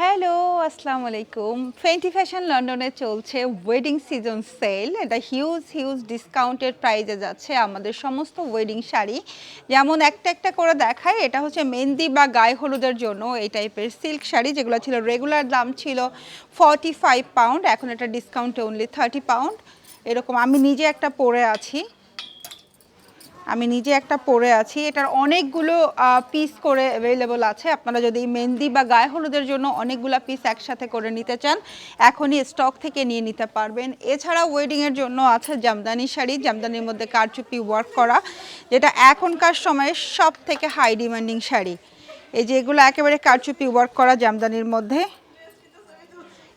Hello আসসালামু আলাইকুম Fenty fashion লন্ডনে চলছে ওয়েডিং সিজন সেল এটা হিউজ হিউজ ডিসকাউন্টেড প্রাইজে যাচ্ছে আমাদের সমস্ত ওয়েডিং শাড়ি। যেমন একটা একটা করে দেখায়, এটা হচ্ছে মেহেন্দি বা গায়ে হলুদের জন্য এই টাইপের সিল্ক শাড়ি, যেগুলো ছিল রেগুলার দাম ছিল ফর্টি ফাইভ পাউন্ড এখন এটা ডিসকাউন্টে অনলি থার্টি পাউন্ড এরকম আমি নিজে একটা পরে আছি। আমি নিজে একটা পরে আছি। এটার অনেকগুলো পিস করে অ্যাভেলেবল আছে। আপনারা যদি মেহেন্দি বা গায়ে হলুদের জন্য অনেকগুলো পিস একসাথে করে নিতে চান, এখনই স্টক থেকে নিয়ে নিতে পারবেন। এছাড়া ওয়েডিংয়ের জন্য আছে জামদানি শাড়ি। জামদানির মধ্যে কারচুপি ওয়ার্ক করা, যেটা এখনকার সময়ে সব থেকে হাই ডিমান্ডিং শাড়ি। এই যে এগুলো একেবারে কারচুপি ওয়ার্ক করা জামদানির মধ্যে।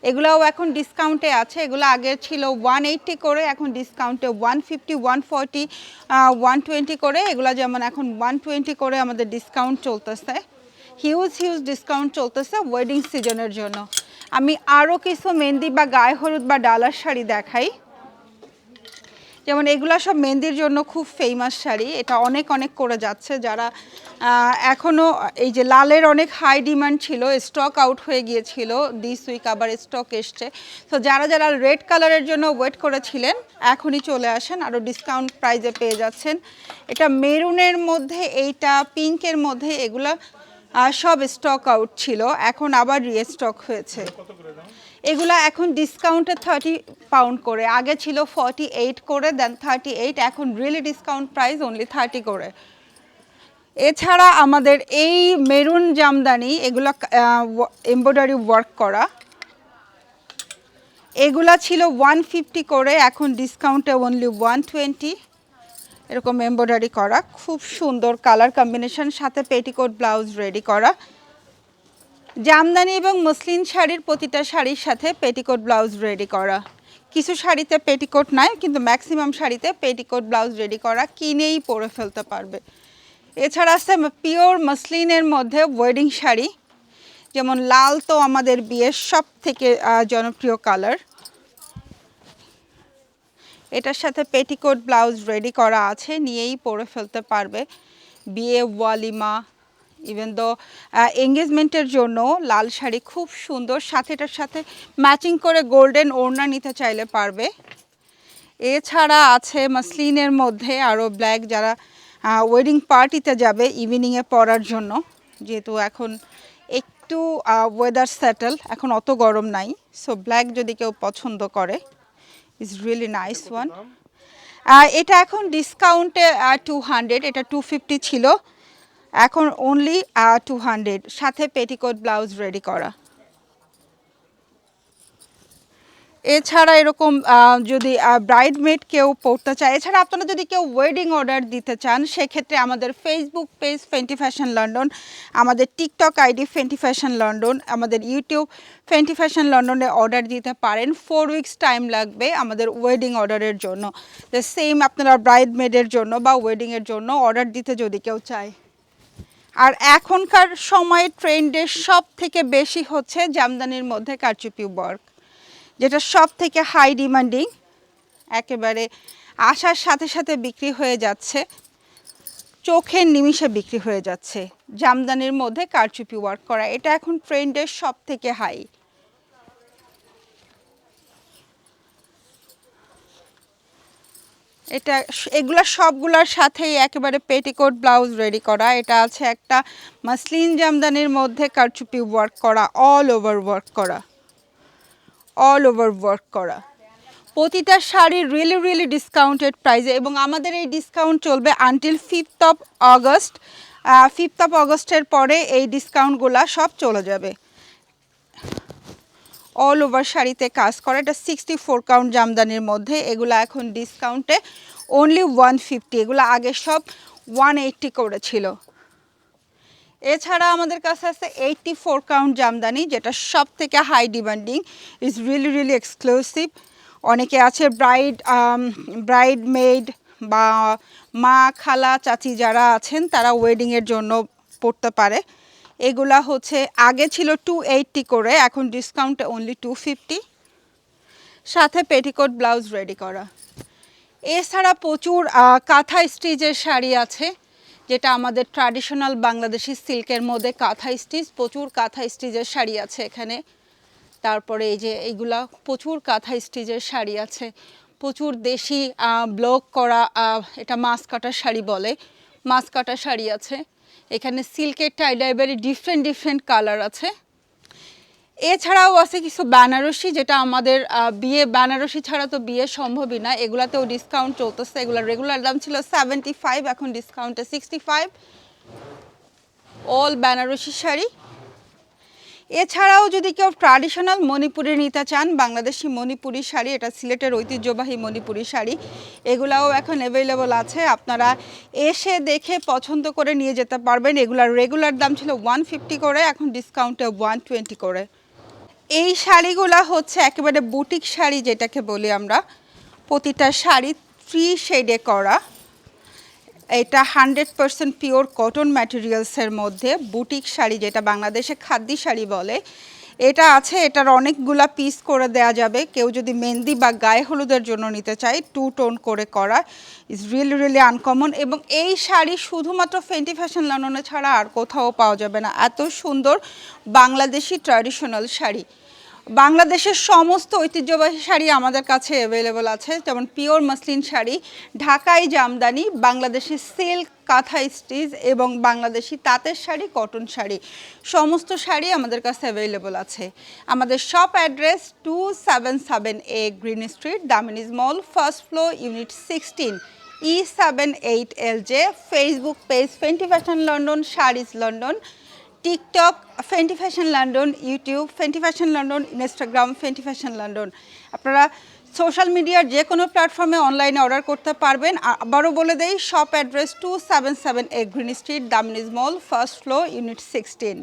এগুলাও এখন ডিসকাউন্টে আছে। এগুলো আগে ছিল ওয়ান এইট্টি করে, এখন ডিসকাউন্টে one fifty one forty one twenty করে। এগুলো যেমন এখন ওয়ান টোয়েন্টি করে আমাদের ডিসকাউন্ট চলতেছে। হিউজ হিউজ ডিসকাউন্ট চলতেছে ওয়েডিং সিজনের জন্য। আমি আরও কিছু মেহেন্দি বা গায়ে হলুদ বা ডালার শাড়ি দেখাই। যেমন এগুলা সব মেহেন্দির জন্য খুব ফেমাস শাড়ি। এটা অনেক অনেক করে যাচ্ছে যারা এখনও এই যে লালের অনেক হাই ডিমান্ড ছিল স্টক আউট হয়ে গিয়েছিল দিস উইক আবার স্টক এসছে। তো যারা যারা রেড কালারের জন্য ওয়েট করেছিলেন, এখনই চলে আসেন আরও ডিসকাউন্ট প্রাইজে পেয়ে যাচ্ছেন। এটা মেরুনের মধ্যে, এইটা পিঙ্কের মধ্যে, এগুলা সব স্টক আউট ছিল, এখন আবার রিস্টক হয়েছে। এগুলা এখন ডিসকাউন্টে থার্টি পাউন্ড করে, আগে ছিল ফর্টি এইট করে দেন থার্টি এইট এখন really discount price only thirty করে। এছাড়া আমাদের এই মেরুন জামদানি, এগুলো এমব্রয়ডারি ওয়ার্ক করা, এগুলা ছিল ওয়ান ফিফটি করে, এখন ডিসকাউন্টে অনলি ওয়ান টোয়েন্টি এরকম এমব্রয়ডারি করা, খুব সুন্দর কালার কম্বিনেশন সাথে পেটিকোট ব্লাউজ রেডি করা। জামদানি এবং মসলিন শাড়ির প্রতিটা শাড়ির সাথে পেটিকোট ব্লাউজ রেডি করা। কিছু শাড়িতে পেটিকোট নাই, কিন্তু ম্যাক্সিমাম শাড়িতে পেটিকোট ব্লাউজ রেডি করা, কিনেই পরে ফেলতে পারবে। এছাড়া আছে পিওর মসলিনের মধ্যে ওয়েডিং শাড়ি, যেমন লাল তো আমাদের বিয়ের সব থেকে জনপ্রিয় কালার এটার সাথে পেটিকোট ব্লাউজ রেডি করা আছে, নিয়েই পরে ফেলতে পারবে। বিয়ে, ওয়ালিমা ইভেন দো এঙ্গেজমেন্টের জন্য লাল শাড়ি খুব সুন্দর, সাথে এটার সাথে ম্যাচিং করে গোল্ডেন ওড়না নিতে চাইলে পারবে। এছাড়া আছে মাসলিনের মধ্যে আরও ব্ল্যাক যারা ওয়েডিং পার্টিতে যাবে ইভিনিংয়ে পরার জন্য। যেহেতু এখন একটু ওয়েদার সেটেল এখন অত গরম নাই। সো ব্ল্যাক যদি কেউ পছন্দ করে। ইজ রিয়েলি নাইস ওয়ান এটা এখন ডিসকাউন্টে টু হান্ড্রেড এটা টু ফিফটি ছিল। এখন অনলি টু হান্ড্রেড সাথে পেটিকোট ব্লাউজ রেডি করা। এছাড়া এরকম যদি ব্রাইডমেড কেউ পড়তে চায়, এছাড়া আপনারা যদি কেউ ওয়েডিং অর্ডার দিতে চান, সেক্ষেত্রে আমাদের Facebook page Fenty Fashion London আমাদের TikTok ID Fenty Fashion London আমাদের ইউটিউব ফেন্টি ফ্যাশন লন্ডনে অর্ডার দিতে পারেন। ফোর উইকস টাইম লাগবে আমাদের ওয়েডিং অর্ডারের জন্য। সেম আপনারা ব্রাইডমেডের জন্য বা ওয়েডিংয়ের জন্য অর্ডার দিতে যদি কেউ চায়। আর এখনকার সময়ে ট্রেন্ডের সব থেকে বেশি হচ্ছে জামদানির মধ্যে কারচুপি ওয়ার্ক যেটা সব থেকে হাই ডিমান্ডিং একেবারে আসার সাথে সাথে বিক্রি হয়ে যাচ্ছে, চোখের নিমিষে বিক্রি হয়ে যাচ্ছে, জামদানির মধ্যে কারচুপি ওয়ার্ক করা, এটা এখন ট্রেন্ডের সব থেকে হাই এটা এগুলা সবগুলোর সাথেই একেবারে পেটিকোট ব্লাউজ রেডি করা, এটা আছে একটা মাসলিন জামদানির মধ্যে কারচুপি ওয়ার্ক করা অল ওভার ওয়ার্ক করা। অল ওভার ওয়ার্ক করা। প্রতিটা শাড়ি রিয়েলি রিয়েলি ডিসকাউন্টেড প্রাইসে এবং আমাদের এই ডিসকাউন্ট চলবে until fifth of August fifth of অগস্টের পরে এই ডিসকাউন্টগুলা সব চলে যাবে। অল ওভার শাড়িতে কাজ করা, এটা সিক্সটি ফোর কাউন্ট জামদানির মধ্যে, এগুলো এখন ডিসকাউন্টে অনলি ওয়ান ফিফটি এগুলো আগে সব ওয়ান এইট্টি করেছিল এছাড়া আমাদের কাছে আছে এইটটি ফোর কাউন্ট জামদানি, যেটা সব থেকে high demanding is really really exclusive অনেকে আছে ব্রাইড ব্রাইড মেড বা মা, খালা, চাচি যারা আছেন, তারা ওয়েডিংয়ের জন্য পড়তে পারে। এগুলা হচ্ছে, আগে ছিল টু এইটটি করে, এখন ডিসকাউন্টে অনলি টু ফিফটি সাথে পেটিকোট ব্লাউজ রেডি করা। এছাড়া প্রচুর কাঁথা স্টিচের শাড়ি আছে। যেটা আমাদের ট্র্যাডিশনাল বাংলাদেশি সিল্কের মধ্যে কাঁথা স্টিচ, প্রচুর কাঁথা স্টিচের শাড়ি আছে এখানে। তারপরে এই যে এইগুলা প্রচুর কাঁথা স্টিচের শাড়ি আছে। প্রচুর দেশি ব্লক করা এটা মাছ কাটার শাড়ি বলে। মাছ কাটার শাড়ি আছে। এখানে সিল্কের টাইডাইবারি ডিফারেন্ট ডিফারেন্ট কালার আছে। এছাড়াও আছে কিছু বেনারসি যেটা আমাদের বিয়ে, বেনারসি ছাড়া তো বিয়ে সম্ভবই না। এগুলাতেও ডিসকাউন্ট চলতেছে। এগুলোর রেগুলার দাম ছিল সেভেন্টি ফাইভ এখন ডিসকাউন্টে sixty five all Benarasi sari. এছাড়াও যদি কেউ ট্র্যাডিশনাল মণিপুরি নিতে চান, বাংলাদেশি মণিপুরি শাড়ি, এটা সিলেটের ঐতিহ্যবাহী মণিপুরি শাড়ি, এগুলাও এখন অ্যাভেলেবল আছে। আপনারা এসে দেখে পছন্দ করে নিয়ে যেতে পারবেন। এগুলার রেগুলার দাম ছিল ওয়ান ফিফটি করে, এখন ডিসকাউন্টে ওয়ান টোয়েন্টি করে। এই শাড়িগুলা হচ্ছে একেবারে বুটিক শাড়ি যেটাকে বলি আমরা। প্রতিটা শাড়ি থ্রি শেডে করা। এটা হান্ড্রেড পারসেন্ট পিওর কটন ম্যাটেরিয়ালসের মধ্যে বুটিক শাড়ি যেটা বাংলাদেশে খাদ্যি শাড়ি বলে এটা আছে, এটার অনেকগুলা পিস করে দেয়া যাবে। কেউ যদি মেহেন্দি বা গায়ে হলুদের জন্য নিতে চায় টু টোন করে করা ইজ রিয়েলি রিয়েলি আনকমন এবং এই শাড়ি শুধুমাত্র ফেন্টি ফ্যাশন লন্ডনে ছাড়া আর কোথাও পাওয়া যাবে না। এত সুন্দর বাংলাদেশি ট্র্যাডিশনাল শাড়ি। বাংলাদেশের সমস্ত ঐতিহ্যবাহী শাড়ি আমাদের কাছে অ্যাভেলেবল আছে, যেমন pure muslin sari, Dhakai jamdani, Bangladeshi silk kantha stitch এবং বাংলাদেশি তাঁতের শাড়ি কটন শাড়ি, সমস্ত শাড়ি আমাদের কাছে অ্যাভেলেবল আছে। আমাদের shop address two seven seven A Green Street Damini's mall first floor unit sixteen E seven eight L J Facebook page Fenty Fashion London saris London TikTok Fenty Fashion London YouTube Fenty Fashion London Instagram Fenty Fashion London আপনারা social মিডিয়ার যে কোনো প্ল্যাটফর্মে অনলাইনে order করতে পারবেন। আবারও বলে দেই shop address two seven seven A Green Street Damini's mall first floor unit sixteen